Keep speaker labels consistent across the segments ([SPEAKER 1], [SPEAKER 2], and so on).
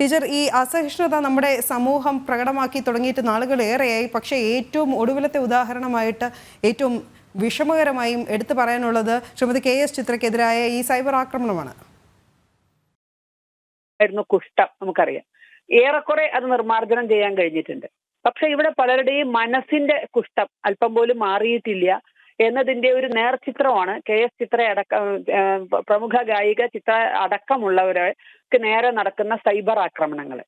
[SPEAKER 1] Teacher ഈ അസഹിഷ്ണുത നമ്മുടെ സമൂഹം പ്രകടമാക്കി തുടങ്ങിയിട്ട് നാളുകളേറെയായി പക്ഷേ ഏറ്റവും ഒടുവിലത്തെ ഉദാഹരണമായിട്ട് ഏറ്റവും വിഷമകരമായും എടുത്തു പറയാനുള്ളത് ശ്രീമതി കെ എസ് ചിത്രക്കെതിരായ ഈ സൈബർ ആക്രമണമാണ്.
[SPEAKER 2] ആയിരുന്നു നമുക്കറിയാം. ഏറെക്കുറെ അത് നിർമ്മാർജനം ചെയ്യാൻ കഴിഞ്ഞിട്ടുണ്ട്. പക്ഷെ ഇവിടെ പലരുടെയും മനസ്സിന്റെ കുഷ്ഠം അല്പം പോലും മാറിയിട്ടില്ല. എന്നതിന്റെ ഒരു നേർചിത്രമാണ് കെ എസ് ചിത്ര അടക്കം പ്രമുഖ ഗായിക ചിത്ര അടക്കമുള്ളവർക്ക് നേരെ നടക്കുന്ന സൈബർ ആക്രമണങ്ങൾ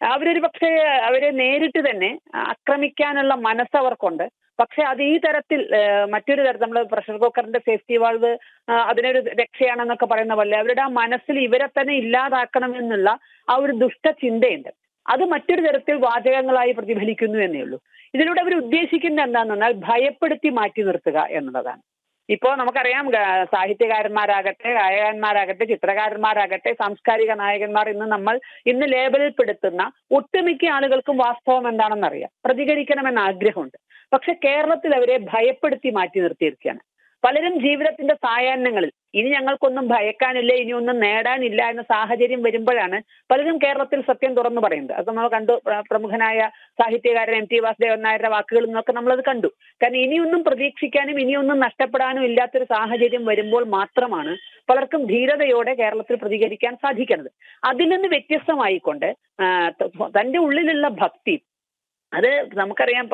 [SPEAKER 2] അവരൊരു പക്ഷേ അവരെ നേരിട്ട് തന്നെ ആക്രമിക്കാനുള്ള മനസ്സ് അവർക്കുണ്ട്. പക്ഷെ അത് ഈ തരത്തിൽ മറ്റൊരു തരത്തിൽ നമ്മൾ പ്രഷർ കുക്കറിന്റെ സേഫ്റ്റി വാൾവ് അതിനൊരു രക്ഷയാണെന്നൊക്കെ പറയുന്ന പോലെ അവരുടെ ആ മനസ്സിൽ ഇവരെ തന്നെ ഇല്ലാതാക്കണമെന്നുള്ള ആ ഒരു ദുഷ്ടചിന്തയുണ്ട്. അത് മറ്റൊരു തരത്തിൽ വാചകങ്ങളായി പ്രതിഫലിക്കുന്നു എന്നേ ഉള്ളൂ. ഇതിലൂടെ അവർ ഉദ്ദേശിക്കുന്നത് എന്താണെന്ന് പറഞ്ഞാൽ ഭയപ്പെടുത്തി മാറ്റി നിർത്തുക എന്നുള്ളതാണ്. ഇപ്പോൾ നമുക്കറിയാം സാഹിത്യകാരന്മാരാകട്ടെ ഗായകന്മാരാകട്ടെ ചിത്രകാരന്മാരാകട്ടെ സാംസ്കാരിക നായകന്മാർ ഇന്ന് നമ്മൾ ഇന്ന് ലേബലിൽപ്പെടുത്തുന്ന ഒട്ടുമിക്ക ആളുകൾക്കും വാസ്തവം എന്താണെന്നറിയാം. പ്രതികരിക്കണമെന്ന് ആഗ്രഹമുണ്ട്. പക്ഷെ കേരളത്തിൽ അവരെ ഭയപ്പെടുത്തി മാറ്റി നിർത്തിയിരിക്കുകയാണ്. പലരും ജീവിതത്തിന്റെ സായാഹ്നങ്ങളിൽ ഇനി ഞങ്ങൾക്കൊന്നും ഭയക്കാനില്ല ഇനി ഒന്നും നേടാനില്ല എന്ന സാഹചര്യം വരുമ്പോഴാണ് പലരും കേരളത്തിൽ സത്യം തുറന്നു പറയുന്നത്. അത് നമ്മൾ കണ്ടു പ്ര- പ്രമുഖനായ സാഹിത്യകാരൻ എം ടി വാസുദേവൻ നായരുടെ വാക്കുകളിൽ നിന്നൊക്കെ നമ്മളത് കണ്ടു. കാരണം ഇനിയൊന്നും പ്രതീക്ഷിക്കാനും ഇനിയൊന്നും നഷ്ടപ്പെടാനും ഇല്ലാത്തൊരു സാഹചര്യം വരുമ്പോൾ മാത്രമാണ് പലർക്കും ധീരതയോടെ കേരളത്തിൽ പ്രതികരിക്കാൻ സാധിക്കുന്നത്. അതിൽ നിന്ന് വ്യത്യസ്തമായിക്കൊണ്ട് തന്റെ ഉള്ളിലുള്ള ഭക്തി അത് നമുക്കറിയാം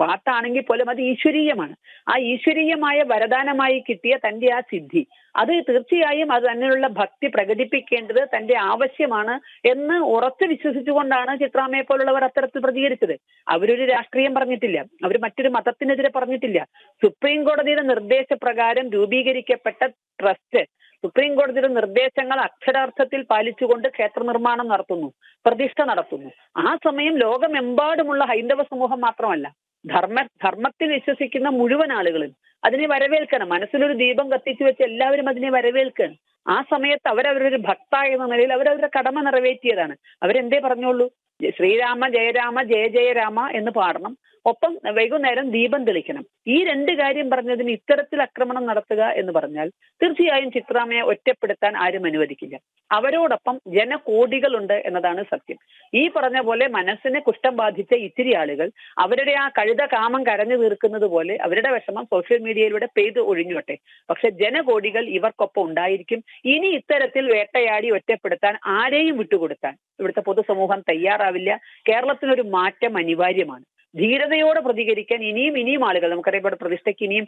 [SPEAKER 2] പാട്ടാണെങ്കിൽ പോലും അത് ഈശ്വരീയമാണ്. ആ ഈശ്വരീയമായ വരദാനമായി കിട്ടിയ തന്റെ ആ സിദ്ധി അത് തീർച്ചയായും അത് തന്നെയുള്ള ഭക്തി പ്രകടിപ്പിക്കേണ്ടത് തന്റെ ആവശ്യമാണ് എന്ന് ഉറച്ചു വിശ്വസിച്ചുകൊണ്ടാണ് ചിത്രാമ്മയെ പോലുള്ളവർ അത്തരത്തിൽ പ്രതികരിച്ചത്. അവരൊരു രാഷ്ട്രീയം പറഞ്ഞിട്ടില്ല അവർ മറ്റൊരു മതത്തിനെതിരെ പറഞ്ഞിട്ടില്ല. സുപ്രീം കോടതിയുടെ നിർദ്ദേശപ്രകാരം രൂപീകരിക്കപ്പെട്ട ട്രസ്റ്റ് സുപ്രീം കോടതിയുടെ നിർദ്ദേശങ്ങൾ അക്ഷരാർത്ഥത്തിൽ പാലിച്ചുകൊണ്ട് ക്ഷേത്ര നിർമ്മാണം നടത്തുന്നു പ്രതിഷ്ഠ നടത്തുന്നു. ആ സമയം ലോകമെമ്പാടുമുള്ള ഹൈന്ദവ സമൂഹം മാത്രമല്ല ധർമ്മ ധർമ്മത്തിൽ വിശ്വസിക്കുന്ന മുഴുവൻ ആളുകളും അതിനെ വരവേൽക്കണം. മനസ്സിലൊരു ദീപം കത്തിച്ചു വെച്ച് എല്ലാവരും അതിനെ വരവേൽക്കണം ആ സമയത്ത് അവരവരൊരു ഭക്ത എന്ന നിലയിൽ അവരവരുടെ കടമ നിറവേറ്റിയതാണ്. അവരെന്തേ പറഞ്ഞോളൂ ശ്രീരാമ ജയരാമ ജയ ജയരാമ എന്ന് പാടണം. ഒപ്പം വൈകുന്നേരം ദീപം തെളിക്കണം. ഈ രണ്ട് കാര്യം പറഞ്ഞതിന് ഇത്തരത്തിൽ ആക്രമണം നടത്തുക എന്ന് പറഞ്ഞാൽ തീർച്ചയായും ചിത്രാമ്മയെ ഒറ്റപ്പെടുത്താൻ ആരും അനുവദിക്കില്ല. അവരോടൊപ്പം ജനകോടികളുണ്ട് എന്നതാണ് സത്യം. ഈ പറഞ്ഞ പോലെ മനസ്സിനെ കുഷ്ഠം ബാധിച്ച ഇത്തിരി ആളുകൾ അവരുടെ ആ കഴുത കാമം കരഞ്ഞു തീർക്കുന്നത് പോലെ അവരുടെ വിഷമം സോഷ്യൽ മീഡിയയിലൂടെ പെയ്ത് ഒഴിഞ്ഞോട്ടെ. പക്ഷെ ജനകോടികൾ ഇവർക്കൊപ്പം ഉണ്ടായിരിക്കും. ഇനി ഇത്തരത്തിൽ വേട്ടയാടി ഒറ്റപ്പെടുത്താൻ ആരെയും വിട്ടുകൊടുത്താൻ ഇവിടുത്തെ പൊതുസമൂഹം തയ്യാറാവില്ല. കേരളത്തിനൊരു മാറ്റം അനിവാര്യമാണ്. ധീരതയോടെ പ്രതികരിക്കാൻ ഇനിയും ഇനിയും ആളുകൾ നമുക്കറിയപ്പെട്ട പ്രതിഷ്ഠയ്ക്ക് ഇനിയും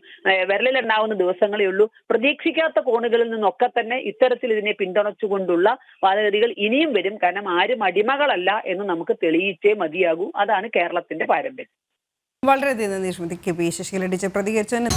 [SPEAKER 2] വിരലിലുണ്ടാവുന്ന ദിവസങ്ങളേ ഉള്ളൂ. പ്രതീക്ഷിക്കാത്ത കോണുകളിൽ നിന്നൊക്കെ തന്നെ ഇത്തരത്തിൽ ഇതിനെ പിന്തുണച്ചുകൊണ്ടുള്ള വാദഗതികൾ ഇനിയും വരും. കാരണം ആരും അടിമകളല്ല എന്ന് നമുക്ക് തെളിയിച്ചേ മതിയാകൂ. അതാണ് കേരളത്തിന്റെ പാരമ്പര്യം.
[SPEAKER 1] വളരെയധികം നന്ദി Shrimati K P Sasikala teacher പ്രതികരിച്ചതിന്